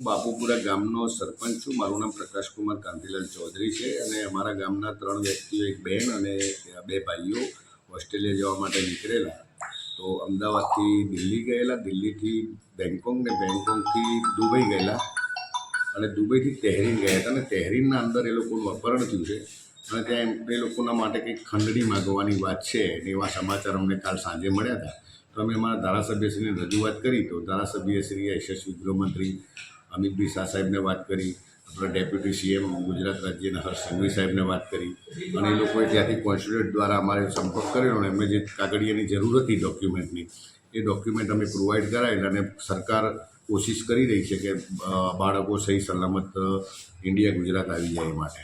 બાપુપુરા ગામનો સરપંચ છું. મારું નામ પ્રકાશકુમાર કાંતિલાલ ચૌધરી છે અને અમારા ગામના ત્રણ વ્યક્તિઓ, એક બહેન અને બે ભાઈઓ ઓસ્ટ્રેલિયા જવા માટે નીકળેલા. તો અમદાવાદથી દિલ્હી ગયેલા, દિલ્હીથી બેંકોક ને બેંકોકથી દુબઈ ગયેલા. અને દુબઈથી તહેરીન ગયા હતા અને તહેરીનના અંદર એ લોકોનું અપહરણ થયું છે. અને ત્યાં એ લોકોના માટે કંઈક ખંડણી માગવાની વાત છે એવા સમાચાર અમને કાલ સાંજે મળ્યા હતા. તો અમે અમારા ધારાસભ્યશ્રીને રજૂઆત કરી. તો ધારાસભ્યશ્રીએ, યશસ્વી ગૃહમંત્રી અમિતભાઈ શાહ સાહેબને વાત કરી, આપણા ડેપ્યુટી સીએમ ગુજરાત રાજ્યના હર્ષ સંઘવી સાહેબને વાત કરી. અને એ લોકોએ ત્યાંથી કોન્સ્યુલેટ દ્વારા અમારે સંપર્ક કર્યો અને એમને જે કાગળિયાની જરૂર હતી ડોક્યુમેન્ટની, એ ડોક્યુમેન્ટ અમે પ્રોવાઈડ કરાયેલા અને સરકાર કોશિશ કરી રહી છે કે બાળકો સહી સલામત ઇન્ડિયા ગુજરાત આવી જાય એ માટે.